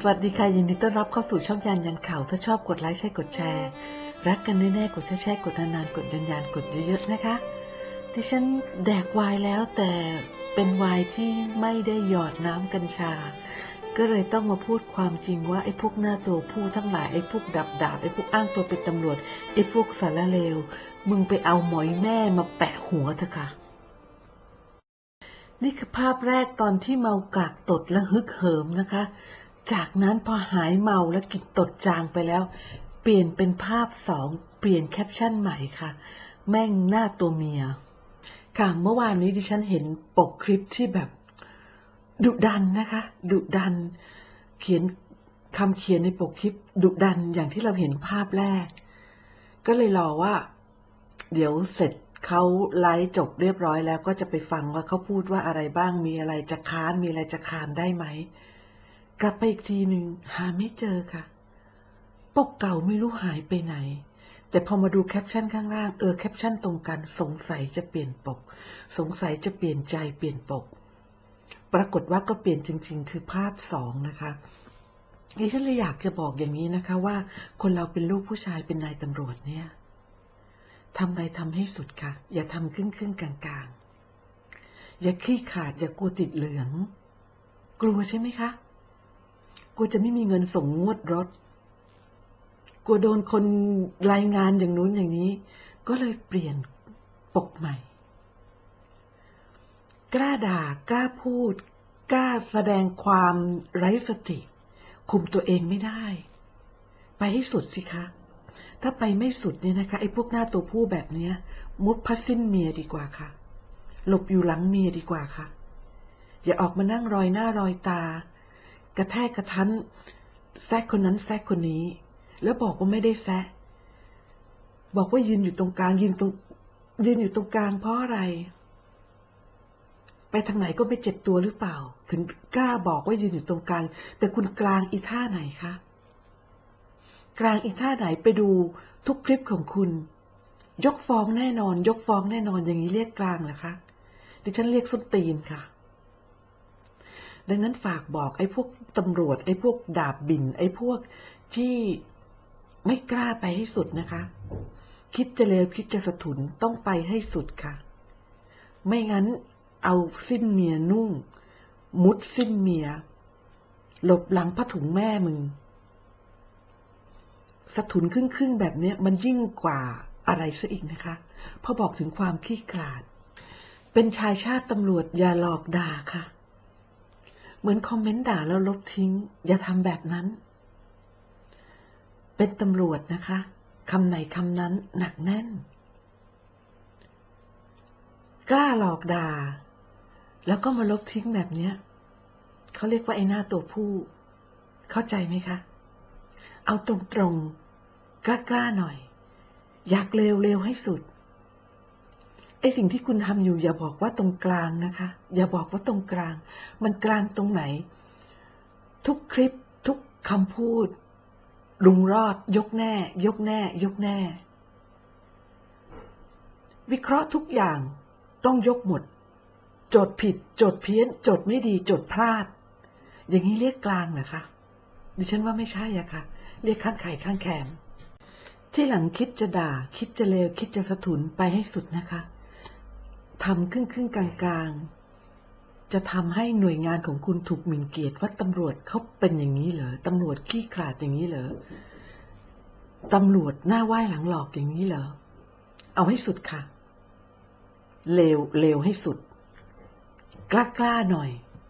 สวัสดีค่ะยินดีต้อนรับเข้าสู่ช่องยันยันข่าวถ้าชอบกดไลค์ใช่กดแชร์ รักกันแน่ๆกดแชร์กดนานๆกดยันยันกดเยอะๆนะคะ ดิฉันแดกวน์แล้วแต่เป็นวน์ที่ไม่ได้หยอดน้ำกัญชา ก็เลยต้องมาพูดความจริงว่าไอ้พวกหน้าตัวผู้ทั้งหลายไอ้พวกดับดาบไอ้พวกอ้างตัวเป็นตำรวจไอ้พวกสารเลว มึงไปเอาหมอยแม่มาแปะหัวเถอะค่ะนี่คือภาพแรกตอนที่เมากากตดและฮึกเหิมนะคะ จากนั้นพอหายเมาและกินตดจางไปแล้ว เปลี่ยนเป็นภาพสองเปลี่ยนแคปชั่นใหม่ค่ะ แม่งหน้าตัวเมีย ค่ะเมื่อวานนี้ดิฉันเห็นปกคลิปที่แบบดุดันนะคะ ดุดัน เขียนคำเขียนในปกคลิปดุดันอย่างที่เราเห็นภาพแรก ก็เลยรอว่า เดี๋ยวเสร็จเขาไลฟ์จบเรียบร้อยแล้วก็จะไปฟังว่าเขาพูดว่าอะไรบ้างมีอะไรจะค้านมีอะไรจะคานได้ไหม กลับไปอีกทีหนึ่งหาไม่เจอค่ะ ปกเก่าไม่รู้หายไปไหน แต่พอมาดูแคปชั่นข้างล่างเออแคปชั่นตรงกัน สงสัยจะเปลี่ยนปก สงสัยจะเปลี่ยนใจเปลี่ยนปก ปรากฏว่าก็เปลี่ยนจริง ๆ คือภาพสองนะคะดิฉันเลยอยากจะบอกอย่างนี้นะคะว่า คนเราเป็นลูกผู้ชายเป็นนายตำรวจเนี่ยทำอะไรทำให้สุดค่ะ อย่าทำครึ่งครึ่งๆกลางอย่าขี้ขาดอย่ากลัวติดเหลือง กลัวใช่ไหมคะ กลัวจะไม่มีเงินส่งงวดรถ กลัวโดนคนรายงานอย่างนู้นอย่างนี้ ก็เลยเปลี่ยนปกใหม่ กล้าด่ากล้าพูด กล้าแสดงความไร้สติ คุมตัวเองไม่ได้ ไปให้สุดสิคะ ถ้าไปไม่สุดเนี่ยนะคะ ไอ้พวกหน้าตัวผู้แบบเนี้ย มุดพัดสิ้นเมียดีกว่าค่ะ หลบอยู่หลังเมียดีกว่าค่ะ อย่าออกมานั่งรอยหน้ารอยตา กระแทกกระทันแซกคนนั้นแซกคนนี้ แล้วบอกว่าไม่ได้แซะบอกว่ายืนอยู่ตรงกลางยืนตรงยืนอยู่ตรงกลางเพราะอะไร ไปทางไหนก็ไม่เจ็บตัวหรือเปล่า ถึงกล้าบอกว่ายืนอยู่ตรงกลาง แต่คุณกลางอีท่าไหนคะกลางอีท่าไหนไปดูทุกคลิปของคุณ ยกฟ้องแน่นอน ยกฟ้องแน่นอนอย่างนี้เรียกกลางเหรอคะดิฉันเรียกส้นตีนค่ะ ดังนั้นฝากบอกไอ้พวกตำรวจ ไอ้พวกดาบบิน ไอ้พวกที่ไม่กล้าไปให้สุดนะคะ คิดจะเลวคิดจะสะทุนต้องไปให้สุดค่ะ ไม่งั้นเอาสิ้นเมียนุ่ง มุดสิ้นเมีย หลบหลังผ้าถุงแม่มึง สะทุนครึ่งๆแบบนี้มันยิ่งกว่าอะไรซะอีกนะคะ พอบอกถึงความขี้ขลาด เป็นชายชาติตำรวจอย่าหลอกด่าค่ะ เหมือนคอมเมนต์ด่าแล้วลบทิ้ง อย่าทำแบบนั้น เป็นตำรวจนะคะคำไหนคำนั้นหนักแน่น กล้าหลอกด่า แล้วก็มาลบทิ้งแบบเนี้ยเขาเรียกว่าไอ้หน้าตัวผู้ เข้าใจไหมคะ เอาตรงๆกล้าๆหน่อย อยากเร็วเร็วให้สุด อ้สิ่งที่คุณทำอยู่ อย่าบอกว่าตรงกลางนะคะ อย่าบอกว่าตรงกลาง มันกลางตรงไหน ทุกคลิปทุกคำพูดลุงรอด ยกแน่ ยกแน่ ยกแน่ วิเคราะห์ทุกอย่างต้องยกหมด โจทย์ผิด โจทย์เพี้ยน โจทย์ไม่ดี โจทย์พลาด อย่างนี้เรียกกลางเหรอคะ ดิฉันว่าไม่ใช่อะค่ะ เรียกข้างไข่ข้างแขนที่หลังคิดจะด่า คิดจะเลว คิดจะสะทุนไปให้สุดนะคะ ทำครึ่งครึ่งกลางกลางๆจะทำให้หน่วยงานของคุณถูกหมิ่นเกียรติว่าตำรวจเขาเป็นอย่างนี้เหรอตำรวจขี้ขลาดอย่างนี้เหรอตำรวจหน้าไหว้หลังหลอกอย่างนี้เหรอเอาให้สุดค่ะเลวเลวให้สุด กล้ากล้าหน่อย